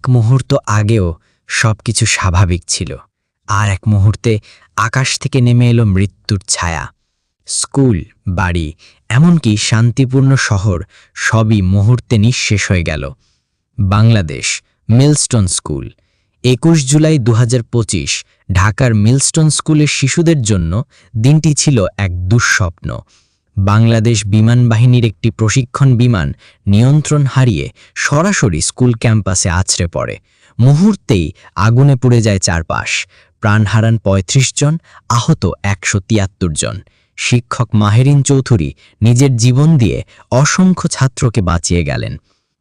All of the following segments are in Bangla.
এক মুহূর্ত আগেও সবকিছু স্বাভাবিক ছিল। আর এক মুহূর্তে আকাশ থেকে নেমে এলো মৃত্যুর ছায়া। স্কুল, বাড়ি, এমনকি শান্তিপূর্ণ শহর সবই মুহূর্তে নিঃশেষ হয়ে গেল। Bangladesh, milestone school. একুশ জুলাই দু হাজার পঁচিশ, ঢাকার মিলস্টোন স্কুলের শিশুদের জন্য দিনটি ছিল এক দুঃস্বপ্ন। বাংলাদেশ বিমান বাহিনীর একটি প্রশিক্ষণ বিমান নিয়ন্ত্রণ হারিয়ে সরাসরি স্কুল ক্যাম্পাসে আছড়ে পড়ে। মুহূর্তেই আগুনে পুড়ে যায় চারপাশ। প্রাণ হারান ৩৫ জন, আহত একশো তিয়াত্তর জন। শিক্ষক মাহেরিন চৌধুরী নিজের জীবন দিয়ে অসংখ্য ছাত্রকে বাঁচিয়ে গেলেন।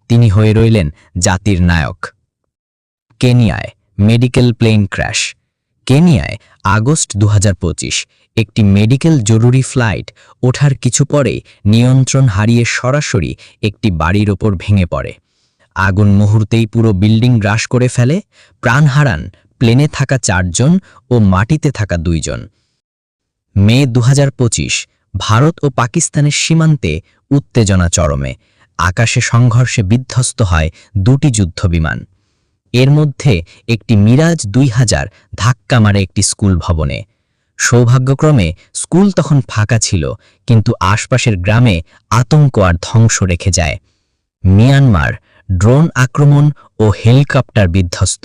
তিনি হয়ে রইলেন জাতির নায়ক। কেনিয়ায় মেডিকেল প্লেন ক্র্যাশ। কেনিয়ায় আগস্ট দু হাজার পঁচিশ একটি মেডিকেল জরুরি ফ্লাইট ওঠার কিছু পরে নিয়ন্ত্রণ হারিয়ে সরাসরি একটি বাড়ির ওপর ভেঙে পড়ে। আগুন মুহূর্তেই পুরো বিল্ডিং গ্রাস করে ফেলে, প্রাণ হারান প্লেনে থাকা চারজন ও মাটিতে থাকা দুইজন। মে দু হাজার পঁচিশ, ভারত ও পাকিস্তানের সীমান্তে উত্তেজনা চরমে। আকাশে সংঘর্ষে বিধ্বস্ত হয় দুটি যুদ্ধবিমান। এর মধ্যে একটি মিরাজ দুই হাজার ধাক্কা মারে একটি স্কুল ভবনে। সৌভাগ্যক্রমে স্কুল তখন ফাঁকা ছিল, কিন্তু আশপাশের গ্রামে আতঙ্ক আর ধ্বংস রেখে যায়। মিয়ানমার ড্রোন আক্রমণ ও হেলিকপ্টার বিধ্বস্ত।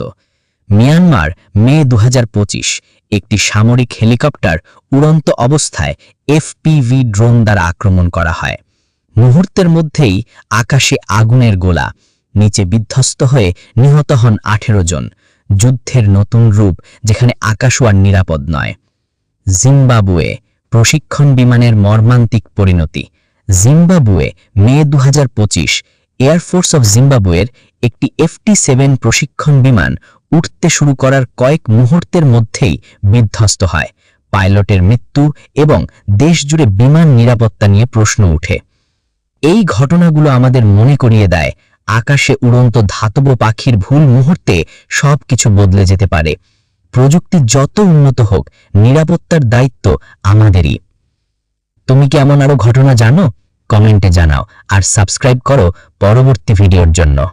মিয়ানমার মে দু হাজার পঁচিশ একটি সামরিক হেলিকপ্টার উড়ন্ত অবস্থায় এফপিভি ড্রোন দ্বারা আক্রমণ করা হয়। মুহূর্তের মধ্যেই আকাশে আগুনের গোলা। নিচে বিধ্বস্ত হয়ে নিহত হন আঠেরো জন। যুদ্ধের নতুন রূপ যেখানে আকাশও আর নিরাপদ নয়। জিম্বাবুয়ে প্রশিক্ষণ বিমানের মর্মান্তিক পরিণতি। জিম্বাবুয়ে মে দু এয়ারফোর্স অব জিম্বাবুয়ের একটি এফটি সেভেন প্রশিক্ষণ বিমান উঠতে শুরু করার কয়েক মুহূর্তের মধ্যেই বিধ্বস্ত হয়। পাইলটের মৃত্যু এবং দেশজুড়ে বিমান নিরাপত্তা নিয়ে প্রশ্ন উঠে। এই ঘটনাগুলো আমাদের মনে করিয়ে দেয় আকাশে উড়ন্ত ধাতব পাখির ভুল মুহূর্তে সবকিছু বদলে যেতে পারে। প্রযুক্তি যত উন্নত হোক, নিরাপত্তার দায়িত্ব আমাদেরই। তুমি কি এমন আরও ঘটনা জানো? কমেন্টে জানাও। আর সাবস্ক্রাইব করো পরবর্তী ভিডিওর জন্য।